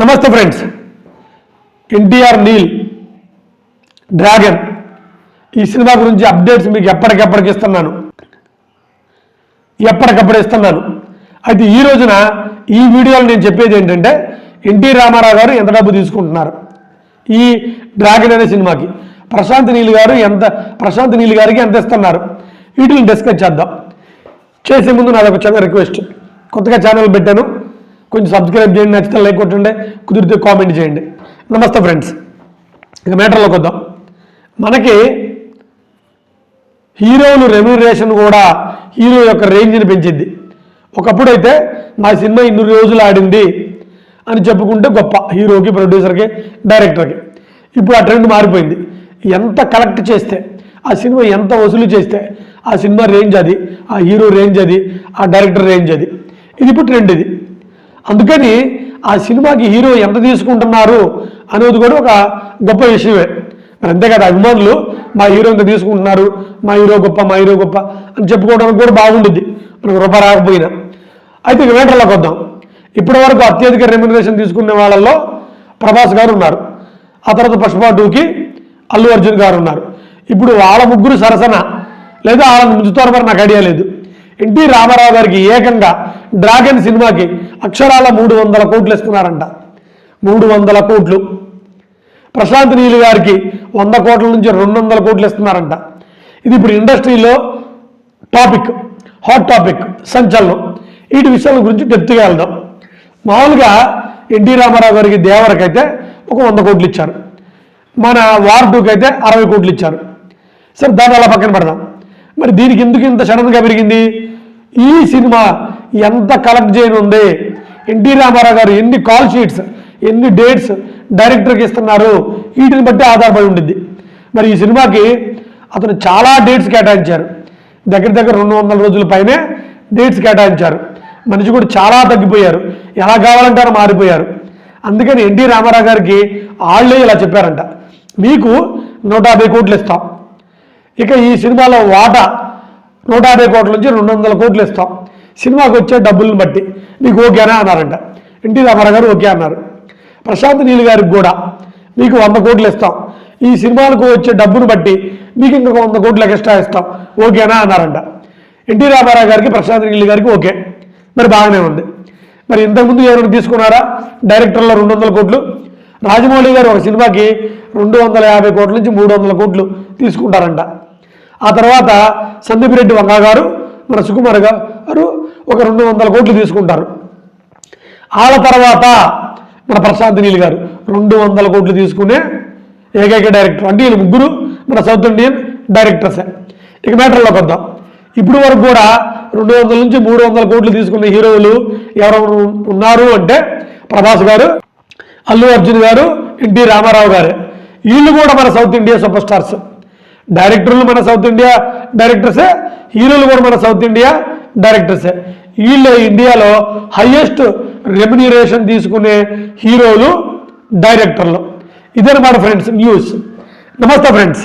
నమస్తే friends. NTR Neel dragon ఈ cinema గురించి అప్డేట్స్ మీకు ఎప్పటికెప్పటికి ఇస్తున్నాను. ఎప్పటికప్పుడు ఇస్తున్నాను. అయితే ఈ రోజున ఈ వీడియోలో నేను చెప్పేది ఏంటంటే ఎన్టీ రామారావు గారు ఎంత డబ్బు తీసుకుంటున్నారు? ఈ డ్రాగన్ అనే సినిమాకి. ప్రశాంత్ నీల్ గారు ఎంత ప్రశాంత్ నీల్ గారికి ఎంత ఇస్తున్నారు? వీటిని డిస్కస్ చేద్దాం. చేసే ముందు నాది ఒక చిన్న రిక్వెస్ట్ కొత్తగా ఛానల్ పెట్టాను. కొంచెం సబ్స్క్రైబ్ చేయండి నచ్చితే లైక్ కొట్టండి కుదిరితే కామెంట్ చేయండి. నమస్తే ఫ్రెండ్స్ ఇక మ్యాటర్లోకి వద్దాం. మనకి హీరోలు రెమ్యూనరేషన్ కూడా హీరో యొక్క రేంజ్ని పెంచింది ఒకప్పుడు అయితే మా సినిమా ఇన్ని రోజులు ఆడింది అని చెప్పుకుంటే గొప్ప హీరోకి ప్రొడ్యూసర్కి డైరెక్టర్కి ఇప్పుడు ఆ ట్రెండ్ మారిపోయింది. ఎంత కలెక్ట్ చేస్తే ఆ సినిమా ఎంత వసూలు చేస్తే ఆ సినిమా రేంజ్ అది ఆ హీరో రేంజ్ అది ఆ డైరెక్టర్ రేంజ్ అది. ఇది ఇప్పుడు ట్రెండ్ ఇది. అందుకని ఆ సినిమాకి హీరో ఎంత తీసుకుంటున్నారు అనేది కూడా ఒక గొప్ప విషయమే. మరి అంతే కదా అభిమానులు మా హీరో ఎంత తీసుకుంటున్నారు? మా హీరో గొప్ప మా హీరో గొప్ప అని చెప్పుకోవడానికి కూడా బాగుంటుంది మనకు రూపాయి రాకపోయినా. అయితే ఇక వద్దాం ఇప్పటి వరకు అత్యధిక రెమ్యునరేషన్ తీసుకునే వాళ్ళల్లో ప్రభాస్ గారు ఉన్నారు. ఆ తర్వాత పుష్ప టూకి అల్లు అర్జున్ గారు ఉన్నారు. ఇప్పుడు వాళ్ళ ముగ్గురు సరసన. లేదా వాళ్ళని ముంచుతారు మరి నాకు ఐడియా లేదు. ఎన్టీ రామారావు గారికి ఏకంగా డ్రాగన్ సినిమాకి అక్షరాల మూడు వందల కోట్లు ఇస్తున్నారంట మూడు వందల కోట్లు. ప్రశాంత్ నీల్ గారికి వంద కోట్ల నుంచి రెండు వందల కోట్లు ఇస్తున్నారంట ఇది ఇప్పుడు ఇండస్ట్రీలో టాపిక్ హాట్ టాపిక్ సంచలనం. వీటి విషయాల గురించి డెప్త్గా వెళ్దాం. మామూలుగా ఎన్టీ రామారావు గారికి దేవరకైతే ఒక వంద కోట్లు ఇచ్చారు. మన వార్ టూకి అయితే అరవై కోట్లు ఇచ్చారు. సరే దాన్ని అలా పక్కన పెడదాం. మరి దీనికి ఎందుకు ఇంత సడన్గా పెరిగింది? ఈ సినిమా ఎంత కలెక్ట్ చేయనుంది ఎన్టీ రామారావు గారు ఎన్ని కాల్ షీట్స్ ఎన్ని డేట్స్ డైరెక్టర్కి ఇస్తున్నారు? వీటిని బట్టి ఆధారపడి ఉండిద్ది. మరి ఈ సినిమాకి అతను చాలా డేట్స్ కేటాయించారు. దగ్గర దగ్గర రెండు వందల రోజుల పైనే డేట్స్ కేటాయించారు. మనిషి కూడా చాలా తగ్గిపోయారు. ఎలా కావాలంటే మారిపోయారు. అందుకని ఎన్టీ రామారావు గారికి వాళ్ళే ఇలా చెప్పారంట. మీకు నూట యాభై కోట్లు ఇస్తాం. ఇక ఈ సినిమాలో వాటా నూట యాభై కోట్ల నుంచి రెండు వందల కోట్లు ఇస్తాం. సినిమాకి వచ్చే డబ్బులను బట్టి మీకు ఓకేనా అన్నారంట. ఎన్టీ రామారావు గారు ఓకే అన్నారు. ప్రశాంత్ నీల్ గారికి కూడా మీకు వంద కోట్లు ఇస్తాం. ఈ సినిమాలకు వచ్చే డబ్బును బట్టి మీకు ఇంకొక వంద కోట్లు ఎక్స్ట్రా ఇస్తాం. ఓకేనా అన్నారంట. ఎన్టీ రామారావు గారికి ప్రశాంత్ నీల్ గారికి ఓకే. మరి బాగానే ఉంది. మరి ఇంతకుముందు ఎవరైనా తీసుకున్నారా? డైరెక్టర్లో రెండు వందల కోట్లు. రాజమౌళి గారు ఒక సినిమాకి రెండు వందల యాభై కోట్ల నుంచి మూడు వందల కోట్లు తీసుకుంటారంట. ఆ తర్వాత సందీప్ రెడ్డి వంగ గారు మన సుకుమార్ గారు ఒక రెండు వందల కోట్లు తీసుకుంటారు. వాళ్ళ తర్వాత మన ప్రశాంత్ నీల్ గారు రెండు వందల కోట్లు తీసుకునే ఏకైక డైరెక్టర్ అంటే వీళ్ళు ముగ్గురు మన సౌత్ ఇండియన్ డైరెక్టర్సే. ఇక మ్యాటర్లోకి వద్దాం. ఇప్పుడు వరకు కూడా రెండు వందల నుంచి మూడు వందల కోట్లు తీసుకున్న హీరోలు ఎవరెవరు ఉన్నారు అంటే ప్రభాస్ గారు అల్లు అర్జున్ గారు ఎన్టీ రామారావు గారు. వీళ్ళు కూడా మన సౌత్ ఇండియా సూపర్ స్టార్స్. డైరెక్టర్లు మన సౌత్ ఇండియా డైరెక్టర్సే హీరోలు కూడా మన సౌత్ ఇండియా డైరెక్టర్సే. వీళ్ళు ఇండియాలో హయ్యెస్ట్ రెమ్యునరేషన్ తీసుకునే హీరోలు డైరెక్టర్లు. ఇదన్నమాట ఫ్రెండ్స్ న్యూస్. నమస్తే ఫ్రెండ్స్.